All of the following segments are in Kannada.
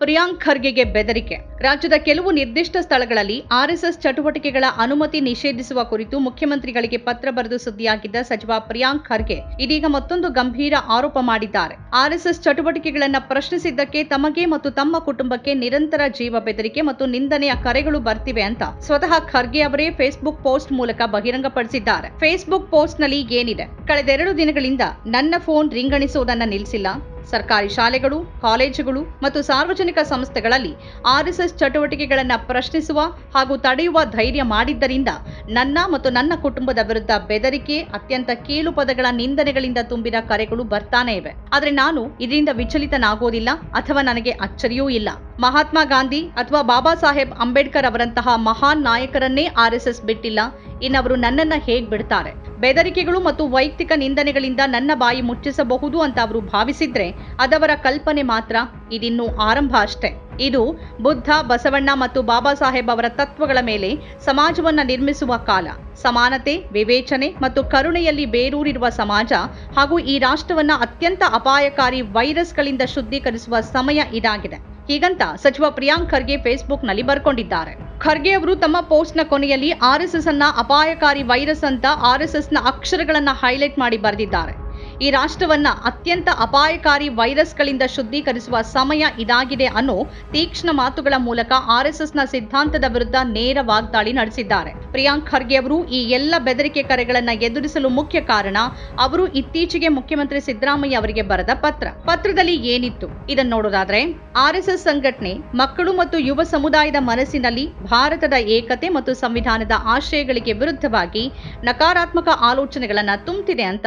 ಪ್ರಿಯಾಂಕ್ ಖರ್ಗೆಗೆ ಬೆದರಿಕೆ. ರಾಜ್ಯದ ಕೆಲವು ನಿರ್ದಿಷ್ಟ ಸ್ಥಳಗಳಲ್ಲಿ ಆರ್ಎಸ್ಎಸ್ ಚಟುವಟಿಕೆಗಳ ಅನುಮತಿ ನಿಷೇಧಿಸುವ ಕುರಿತು ಮುಖ್ಯಮಂತ್ರಿಗಳಿಗೆ ಪತ್ರ ಬರೆದು ಸುದ್ದಿಯಾಗಿದ್ದ ಸಚಿವ ಪ್ರಿಯಾಂಕ್ ಖರ್ಗೆ ಇದೀಗ ಮತ್ತೊಂದು ಗಂಭೀರ ಆರೋಪ ಮಾಡಿದ್ದಾರೆ. ಆರ್ಎಸ್ಎಸ್ ಚಟುವಟಿಕೆಗಳನ್ನು ಪ್ರಶ್ನಿಸಿದ್ದಕ್ಕೆ ತಮಗೆ ಮತ್ತು ತಮ್ಮ ಕುಟುಂಬಕ್ಕೆ ನಿರಂತರ ಜೀವ ಬೆದರಿಕೆ ಮತ್ತು ನಿಂದನೆಯ ಕರೆಗಳು ಬರ್ತಿವೆ ಅಂತ ಸ್ವತಃ ಖರ್ಗೆ ಅವರೇ ಫೇಸ್ಬುಕ್ ಪೋಸ್ಟ್ ಮೂಲಕ ಬಹಿರಂಗಪಡಿಸಿದ್ದಾರೆ. ಫೇಸ್ಬುಕ್ ಪೋಸ್ಟ್ನಲ್ಲಿ ಏನಿದೆ ಕಳೆದೆರಡು ದಿನಗಳಿಂದ ನನ್ನ ಫೋನ್ ರಿಂಗಣಿಸೋದನ್ನ ನಿಲ್ಲಿಸಿಲ್ಲ ಸರ್ಕಾರಿ ಶಾಲೆಗಳು, ಕಾಲೇಜುಗಳು ಮತ್ತು ಸಾರ್ವಜನಿಕ ಸಂಸ್ಥೆಗಳಲ್ಲಿ ಆರ್ಎಸ್ಎಸ್ ಚಟುವಟಿಕೆಗಳನ್ನು ಪ್ರಶ್ನಿಸುವ ಹಾಗೂ ತಡೆಯುವ ಧೈರ್ಯ ಮಾಡಿದ್ದರಿಂದ ನನ್ನ ಮತ್ತು ನನ್ನ ಕುಟುಂಬದ ವಿರುದ್ಧ ಬೆದರಿಕೆ, ಅತ್ಯಂತ ಕೀಳು ಪದಗಳ ನಿಂದನೆಗಳಿಂದ ತುಂಬಿದ ಕರೆಗಳು ಬರ್ತಾನೆ ಇವೆ. ಆದರೆ ನಾನು ಇದರಿಂದ ವಿಚಲಿತನಾಗೋದಿಲ್ಲ ಅಥವಾ ನನಗೆ ಅಚ್ಚರಿಯೂ ಇಲ್ಲ. ಮಹಾತ್ಮ ಗಾಂಧಿ ಅಥವಾ ಬಾಬಾ ಸಾಹೇಬ್ ಅಂಬೇಡ್ಕರ್ ಅವರಂತಹ ಮಹಾನ್ ನಾಯಕರನ್ನೇ ಆರ್ಎಸ್ಎಸ್ ಬಿಟ್ಟಿಲ್ಲ. ಇನ್ನವರು ನನ್ನನ್ನ ಹೇಗೆ ಬಿಡ್ತಾರೆ? ಬೆದರಿಕೆಗಳು ಮತ್ತು ವೈಯಕ್ತಿಕ ನಿಂದನೆಗಳಿಂದ ನನ್ನ ಬಾಯಿ ಮುಚ್ಚಿಸಬಹುದು ಅಂತ ಅವರು ಭಾವಿಸಿದ್ರೆ ಅದವರ ಕಲ್ಪನೆ ಮಾತ್ರ ಇದಿನ್ನು ಆರಂಭ ಅಷ್ಟೆ. ಇದು ಬುದ್ಧ, ಬಸವಣ್ಣ ಮತ್ತು ಬಾಬಾ ಸಾಹೇಬ್ ಅವರ ತತ್ವಗಳ ಮೇಲೆ ಸಮಾಜವನ್ನ ನಿರ್ಮಿಸುವ ಕಾಲ. ಸಮಾನತೆ, ವಿವೇಚನೆ ಮತ್ತು ಕರುಣೆಯಲ್ಲಿ ಬೇರೂರಿರುವ ಸಮಾಜ ಹಾಗೂ ಈ ರಾಷ್ಟ್ರವನ್ನು ಅತ್ಯಂತ ಅಪಾಯಕಾರಿ ವೈರಸ್ಗಳಿಂದ ಶುದ್ಧೀಕರಿಸುವ ಸಮಯ ಇದಾಗಿದೆ. ಹೀಗಂತ ಸಚಿವ ಪ್ರಿಯಾಂಕ್ ಖರ್ಗೆ ಫೇಸ್ಬುಕ್ನಲ್ಲಿ ಬರ್ಕೊಂಡಿದ್ದಾರೆ. ಖರ್ಗೆ ಅವರು ತಮ್ಮ ಪೋಸ್ಟ್ನ ಕೊನೆಯಲ್ಲಿ ಆರ್ ಎಸ್ ಅನ್ನ ಅಪಾಯಕಾರಿ ವೈರಸ್ ಅಂತ ಆರೆಸ್ ಎಸ್ನ ಅಕ್ಷರಗಳನ್ನು ಹೈಲೈಟ್ ಮಾಡಿ ಬರೆದಿದ್ದಾರೆ. ಈ ರಾಷ್ಟ್ರವನ್ನ ಅತ್ಯಂತ ಅಪಾಯಕಾರಿ ವೈರಸ್ಗಳಿಂದ ಶುದ್ಧೀಕರಿಸುವ ಸಮಯ ಇದಾಗಿದೆ ಅನ್ನೋ ತೀಕ್ಷ್ಣ ಮಾತುಗಳ ಮೂಲಕ ಆರ್ಎಸ್ಎಸ್ನ ಸಿದ್ಧಾಂತದ ವಿರುದ್ಧ ನೇರ ವಾಗ್ದಾಳಿ ನಡೆಸಿದ್ದಾರೆ. ಪ್ರಿಯಾಂಕ್ ಖರ್ಗೆ ಅವರು ಈ ಎಲ್ಲ ಬೆದರಿಕೆ ಕರೆಗಳನ್ನ ಎದುರಿಸಲು ಮುಖ್ಯ ಕಾರಣ ಅವರು ಇತ್ತೀಚೆಗೆ ಮುಖ್ಯಮಂತ್ರಿ ಸಿದ್ದರಾಮಯ್ಯ ಅವರಿಗೆ ಬರೆದ ಪತ್ರ. ಪತ್ರದಲ್ಲಿ ಏನಿತ್ತು? ಇದನ್ನು ನೋಡೋದಾದ್ರೆ, ಆರ್ಎಸ್ಎಸ್ ಸಂಘಟನೆ ಮಕ್ಕಳು ಮತ್ತು ಯುವ ಸಮುದಾಯದ ಮನಸ್ಸಿನಲ್ಲಿ ಭಾರತದ ಏಕತೆ ಮತ್ತು ಸಂವಿಧಾನದ ಆಶಯಗಳಿಗೆ ವಿರುದ್ಧವಾಗಿ ನಕಾರಾತ್ಮಕ ಆಲೋಚನೆಗಳನ್ನ ತುಂಬ್ತಿದೆ ಅಂತ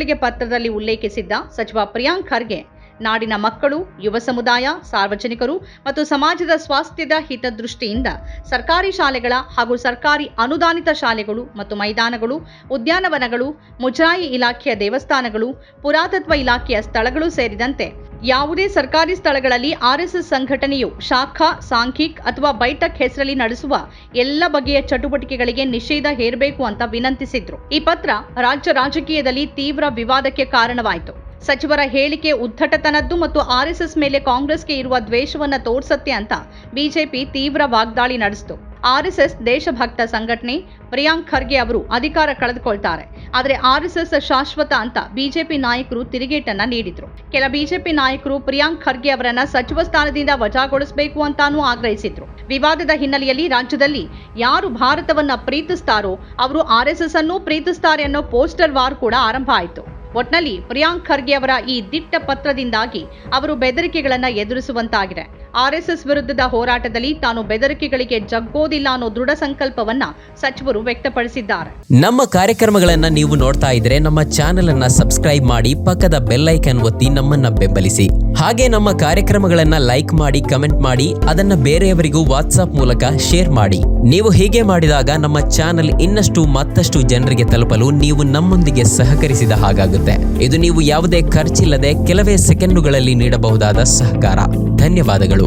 ಮುಖ್ಯಮಂತ್ರಿಗಳಿಗೆ ಪತ್ರದಲ್ಲಿ ಉಲ್ಲೇಖಿಸಿದ್ದ ಸಚಿವ ಪ್ರಿಯಾಂಕ್ ಖರ್ಗೆ ನಾಡಿನ ಮಕ್ಕಳು, ಯುವ ಸಮುದಾಯ, ಸಾರ್ವಜನಿಕರು ಮತ್ತು ಸಮಾಜದ ಸ್ವಾಸ್ಥ್ಯದ ಹಿತದೃಷ್ಟಿಯಿಂದ ಸರ್ಕಾರಿ ಶಾಲೆಗಳ ಹಾಗೂ ಸರ್ಕಾರಿ ಅನುದಾನಿತ ಶಾಲೆಗಳು ಮತ್ತು ಮೈದಾನಗಳು, ಉದ್ಯಾನವನಗಳು, ಮುಜರಾಯಿ ಇಲಾಖೆಯ ದೇವಸ್ಥಾನಗಳು, ಪುರಾತತ್ವ ಇಲಾಖೆಯ ಸ್ಥಳಗಳು ಸೇರಿದಂತೆ ಯಾವುದೇ ಸರ್ಕಾರಿ ಸ್ಥಳಗಳಲ್ಲಿ ಆರ್ಎಸ್ಎಸ್ ಸಂಘಟನೆಯು ಶಾಖಾ ಸಾಂಘಿಕ್ ಅಥವಾ ಬೈಠಕ್ ಹೆಸರಲ್ಲಿ ನಡೆಸುವ ಎಲ್ಲ ಬಗೆಯ ಚಟುವಟಿಕೆಗಳಿಗೆ ನಿಷೇಧ ಹೇರಬೇಕು ಅಂತ ವಿನಂತಿಸಿದ್ರು. ಈ ಪತ್ರ ರಾಜ್ಯ ರಾಜಕೀಯದಲ್ಲಿ ತೀವ್ರ ವಿವಾದಕ್ಕೆ ಕಾರಣವಾಯಿತು. ಸಚಿವರ ಹೇಳಿಕೆ ಉದ್ದಟತನದ್ದು ಮತ್ತು ಆರ್ಎಸ್ಎಸ್ ಮೇಲೆ ಕಾಂಗ್ರೆಸ್ಗೆ ಇರುವ ದ್ವೇಷವನ್ನು ತೋರಿಸತ್ತೆ ಅಂತ ಬಿಜೆಪಿ ತೀವ್ರ ವಾಗ್ದಾಳಿ ನಡೆಸಿತು. ಆರ್ಎಸ್ಎಸ್ ದೇಶಭಕ್ತ ಸಂಘಟನೆ ಪ್ರಿಯಾಂಕ್ ಖರ್ಗೆ ಅವರು ಅಧಿಕಾರ ಕಳೆದುಕೊಳ್ತಾರೆ. ಆದರೆ ಆರ್ಎಸ್ಎಸ್ ಶಾಶ್ವತ ಅಂತ ಬಿಜೆಪಿ ನಾಯಕರು ತಿರುಗೇಟನ್ನ ನೀಡಿದ್ರು. ಕೆಲ ಬಿಜೆಪಿ ನಾಯಕರು ಪ್ರಿಯಾಂಕ್ ಖರ್ಗೆ ಅವರನ್ನ ಸಚಿವ ಸ್ಥಾನದಿಂದ ವಜಾಗೊಳಿಸಬೇಕು ಅಂತಾನೂ ಆಗ್ರಹಿಸಿದ್ರು. ವಿವಾದದ ಹಿನ್ನೆಲೆಯಲ್ಲಿ ರಾಜ್ಯದಲ್ಲಿ ಯಾರು ಭಾರತವನ್ನ ಪ್ರೀತಿಸ್ತಾರೋ ಅವರು ಆರ್ಎಸ್ಎಸ್ ಅನ್ನು ಪ್ರೀತಿಸ್ತಾರೆ ಅನ್ನೋ ಪೋಸ್ಟರ್ ವಾರ್ ಕೂಡ ಆರಂಭ ಆಯಿತು. ಒಟ್ನಲ್ಲಿ ಪ್ರಿಯಾಂಕ್ ಖರ್ಗೆ ಅವರ ಈ ದಿಟ್ಟ ಪತ್ರದಿಂದಾಗಿ ಅವರು ಬೆದರಿಕೆಗಳನ್ನು ಎದುರಿಸುವಂತಾಗಿದೆ. ಆರ್ಎಸ್ಎಸ್ ವಿರುದ್ಧದ ಹೋರಾಟದಲ್ಲಿ ತಾನು ಬೆದರಿಕೆಗಳಿಗೆ ಜಗ್ಗೋದಿಲ್ಲ ಅನ್ನೋ ದೃಢ ಸಂಕಲ್ಪವನ್ನ ಸಚಿವರು ವ್ಯಕ್ತಪಡಿಸಿದ್ದಾರೆ. ನಮ್ಮ ಕಾರ್ಯಕ್ರಮಗಳನ್ನ ನೀವು ನೋಡ್ತಾ ಇದ್ರೆ ನಮ್ಮ ಚಾನೆಲ್ ಅನ್ನ ಸಬ್ಸ್ಕ್ರೈಬ್ ಮಾಡಿ ಪಕ್ಕದ ಬೆಲ್ ಐಕನ್ ಒತ್ತಿ ನಮ್ಮನ್ನ ಬೆಂಬಲಿಸಿ. ಹಾಗೆ ನಮ್ಮ ಕಾರ್ಯಕ್ರಮಗಳನ್ನ ಲೈಕ್ ಮಾಡಿ, ಕಮೆಂಟ್ ಮಾಡಿ, ಅದನ್ನ ಬೇರೆಯವರಿಗೂ ವಾಟ್ಸ್ಆಪ್ ಮೂಲಕ ಶೇರ್ ಮಾಡಿ. ನೀವು ಹೀಗೆ ಮಾಡಿದಾಗ ನಮ್ಮ ಚಾನೆಲ್ ಇನ್ನಷ್ಟು ಮತ್ತಷ್ಟು ಜನರಿಗೆ ತಲುಪಲು ನೀವು ನಮ್ಮೊಂದಿಗೆ ಸಹಕರಿಸಿದ ಹಾಗಾಗುತ್ತೆ. ಇದು ನೀವು ಯಾವುದೇ ಖರ್ಚಿಲ್ಲದೆ ಕೆಲವೇ ಸೆಕೆಂಡುಗಳಲ್ಲಿ ನೀಡಬಹುದಾದ ಸಹಕಾರ. ಧನ್ಯವಾದಗಳು.